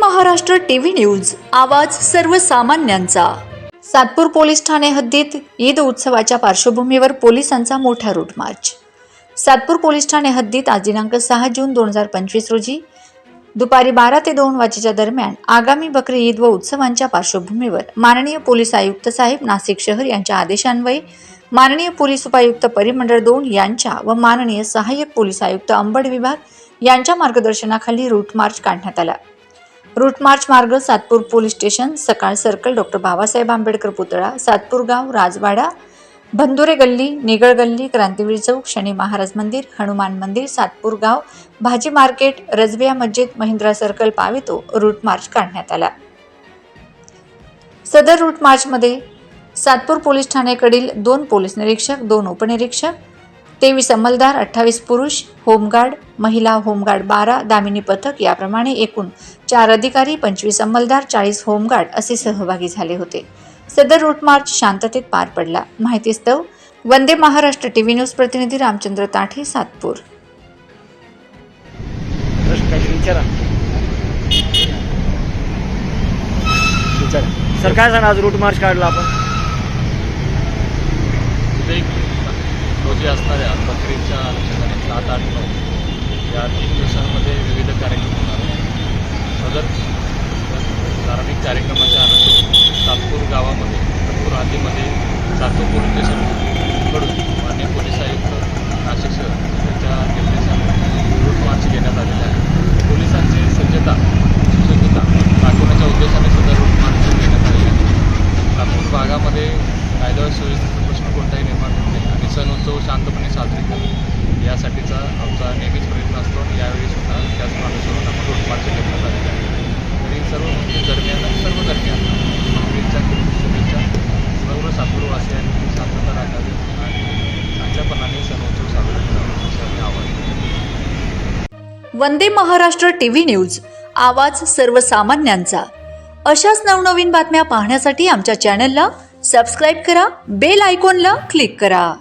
Maharashtra TV news. आवाज सर्वसामान्यांचा. Satpur police ठाणे हद्दीत ईद उत्सवाच्या पार्श्वभूमीवर पोलिसांचा मोठा रूट मार्च सातपूर पोलीस ठाणे हद्दीत आज दिनांक सहा जून दोन हजार पंचवीस रोजी दुपारी बारा ते दोन वाजेच्या दरम्यान आगामी बकरी ईद व उत्सवांच्या पार्श्वभूमीवर माननीय पोलीस आयुक्त साहेब नाशिक शहर यांच्या आदेशान्वये माननीय पोलीस उपायुक्त परिमंडळ दोन यांच्या व माननीय सहाय्यक पोलीस आयुक्त अंबड विभाग यांच्या मार्गदर्शनाखाली रूट मार्च काढण्यात आला. रूट मार्च मार्ग Satpur police station Sakal circle doctor Babasaheb Ambedkar पुतळा सातपूर गाव राजवाडा बंदुरे गल्ली निगळ गल्ली क्रांतीवीर चौक शनी महाराज मंदिर हनुमान मंदिर सातपूर गाव भाजी मार्केट रजविया मस्जिद महिंद्रा सर्कल पावितो रूट मार्च काढण्यात आला. सदर रूट मार्चमध्ये सातपूर पोलीस ठाण्याकडील दोन पोलीस निरीक्षक दोन उपनिरीक्षक तेवीस अंमलदार अठ्ठावीस पुरुष होमगार्ड महिला होमगार्ड बारा दामिनी पथक याप्रमाणे एकूण चार अधिकारी पंचवीस अंमलदार चाळीस होमगार्ड असे सहभागी झाले होते. सदर रूट मार्च शांततेत पार पडला. माहितीस्तव वंदे महाराष्ट्र टीव्ही न्यूज प्रतिनिधी रामचंद्र ताठे सातपूर. सर काय सांगा आज रूट मार्च काढला आपण? друзья, снаряд подкрепче. आमचा नेहमीच प्रयत्न असतो आणि यावेळी सुद्धा त्याच अनुसरून आपण रोड मार्च झालेला म्हणजे आहे तरी सर्व मुस्लिम धर्मियांना सर्व धर्मियांना शुभेच्छा शुभेच्छा सर्व सातूरवासियांनी शांतता राखावी आणि चांगल्यापणाने सणोत्सव साजरा करावा असं आम्ही आवाहन वंदे महाराष्ट्र टीव्ही न्यूज आवाज सर्वसामान्यांचा. अशाच नवनवीन बातम्या पाहण्यासाठी आमच्या चॅनलला सबस्क्राईब करा बेल आयकॉनला क्लिक करा.